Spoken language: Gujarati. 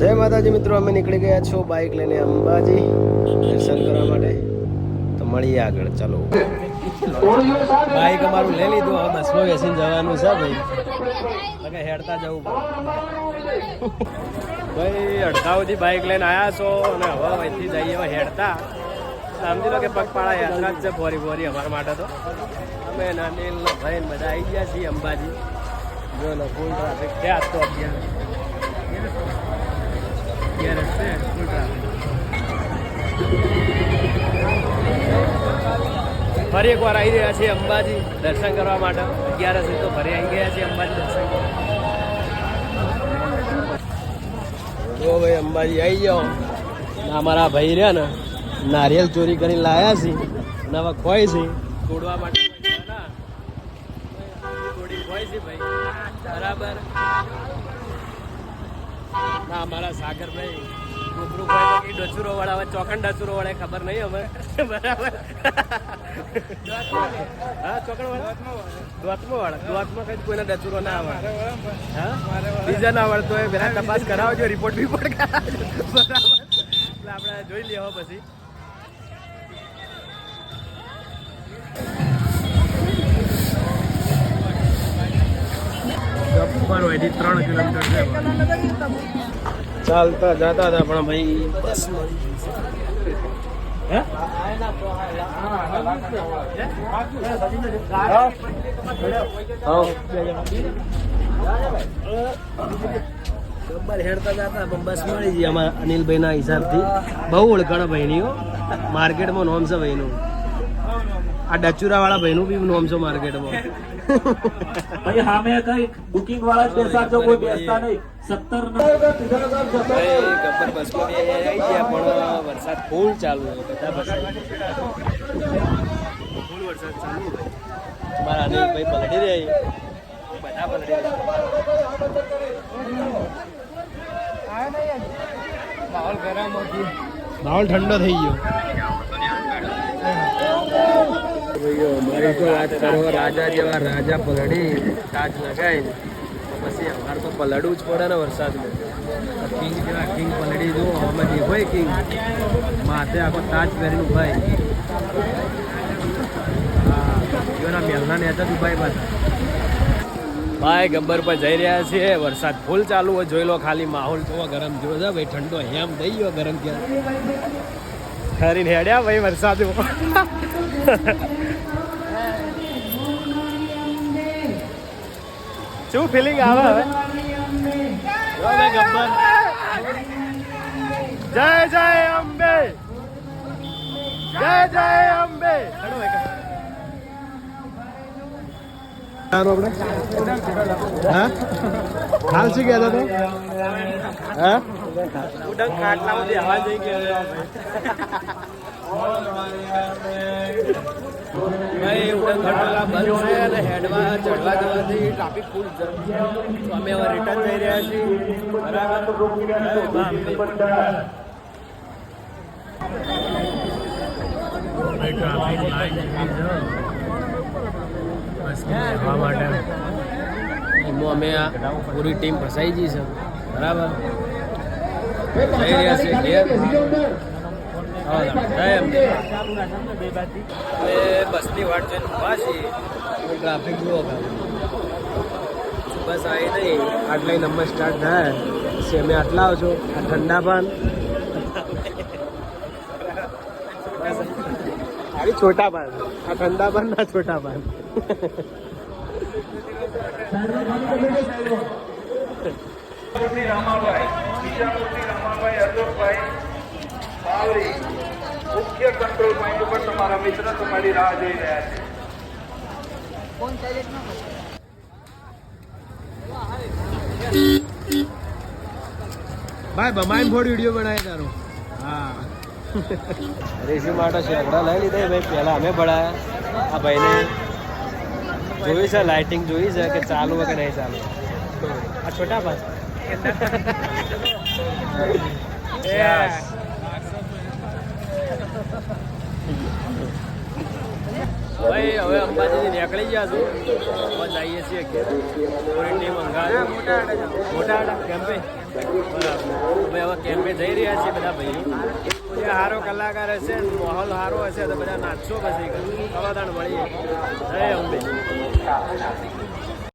જય માતાજી મિત્રો, અમે નીકળી ગયા છો બાઇક લઈને અંબાજી. દર્શન કરવા માટે. તો મળીએ આગળ, ચાલો. બાઇક અમારું લઈ લીધું, હવે બસમાં બેસીને જવાનું છે ભાઈ. હવે હેડતા જવું ભાઈ અડધાઓથી બાઇક લઈને આવ્યા છો અને હવે અહીંથી જઈએ, હવે હેડતા. સમજી લો કે પગપાળા યાત્રા જ છે ફોરી ફોરી અમારા માટે તો. અમે નાની ભાઈ બધા આવી ગયા છીએ અંબાજી. જો ફૂલ ટ્રાફિક આજ તો અત્યારે. ફરી એકવાર આવી રહ્યા છીએ અંબાજી દર્શન કરવા માટે. અગિયારસ તો ફરી આવી ગયા છીએ અંબાજી દર્શન કરવા. જો ભાઈ અંબાજી આવી જાઓ અમારા ભાઈ રહ્યા ને નારિયેલ ચોરી કરીને લાયા છે નવા હવે ખોય છે. તોડવા માટે ના થોડી ખોય છે ભાઈ. બરાબર. ના અમારા સાગરભાઈ રૂબરૂ કોઈ તો કે ડચુરો વાળા હવે ચોકન ડચુરો વાળા ખબર નહીં અમે બરાબર? હા ચોકન વાળા દ્વાતમો વાળા દ્વાતમાં કઈ કોઈને ડચુરો ના આવે હા? બીજા ના આવડતો હોય પેલા તપાસ કરાવજો રિપોર્ટ બિપોર્ટ કરાવજો. બરાબર? એટલે આપણે જોઈ લેવા હવે પછી હોય હોયથી ત્રણ કિલોમીટર છે. ચાલતા જતા હતા પણ ભાઈ બસ હે. ગબ્બર હેડતા જતા પણ બસ મળી ગઈ અમારા અનિલભાઈના હિસાબથી. બહુ ઓળખાણ ભાઈનીઓ માર્કેટમાં નોમ છે ભાઈનું. આ ડચુરા વાળા ભાઈનું બી નોમ છે માર્કેટમાં. ભાઈ સામે કઈ બુકિંગ વાળા જ બેસાડજો કોઈ બેસતા નહીં. સત્તર ગબ્બર બસમાં આવી ગયા પણ વરસાદ ફૂલ ચાલુ છે બધા બસ ફૂલ વરસાદ ચાલુ ભાઈ મારા અનિલભાઈ પલટી રહી બધા પલટી રહ્યા માહોલ ગરમ માહોલ ઠંડો થઈ ગયો. રાજા જેવા રાજા પલડી તાજ લગાય તો પછી અમારે તો પલડવું જ પડે ને વરસાદમાં. કિંગ જેવા કિંગ પલડી જો આમાં દેખાય કિંગ માથે આખો તાજ પહેરીને ભાઈ હા મેલના નેતા ભાઈ પાછા ભાઈ, ગબ્બર પર જઈ રહ્યા છીએ. વરસાદ ફૂલ ચાલુ હોય, જોઈ લો ખાલી માહોલ. જોવો ગરમ જોવો છે ભાઈ, ઠંડો હેમ થઈ ગયો ગરમ ક્યાં ખરીને હેડ્યા ભાઈ વરસાદ શું ફિલિંગ આવે હવે? ગબ્બર. જય જય અંબે. જય જય અંબે. હાલ શું કહેતો તો હા? ઉડંગ ખાટલામાંથી હવા જઈ ગયો ભાઈ ઉડંગ ખટોલા બંધ છે અને હેડવા ચડવા જવાથી ટ્રાફિક ફૂલ છે. અમે હવે રિટર્ન જઈ રહ્યા છીએ. એમાં અમે આ પૂરી ટીમ ફસાઈ ગઈ છે. બરાબર? જઈ રહ્યા છે. બસની વાટ જોઈને ઊભા છીએ ટ્રાફિક જુઓ બસ આવી નહીં આટલે નંબર સ્ટાર્ટ થાય અમે આટલા આવજો આ ઠંડા પાન અરે આ ઠંડા પાન બાવરી મુખ્ય કંટ્રોલ પોઈન્ટ ઉપર તમારા મિત્ર તમારી રાહ જોઈ રહ્યા છે. ભાઈ બમાઈન ફોડ વીડિયો બનાવી તારો. હા. રેસી માટે શેકડા લઈ લીધા ભાઈ. પહેલા અમે ભણાયા. આ ભાઈને જોઈ છે લાઇટિંગ જોઈ છે કે ચાલુ કે નહીં ચાલુ. આ છોટા પાસ ભાઈ હવે અંબાજીથી નીકળી ગયા છું હવે જઈએ છીએ હવે કેમ્પે જઈ રહ્યા છીએ બધા ભાઈઓ. સારો કલાકાર હશે, માહોલ સારો હશે, તો બધા નાચશો પછી. કલાદાન મળીએ. જય અંબે.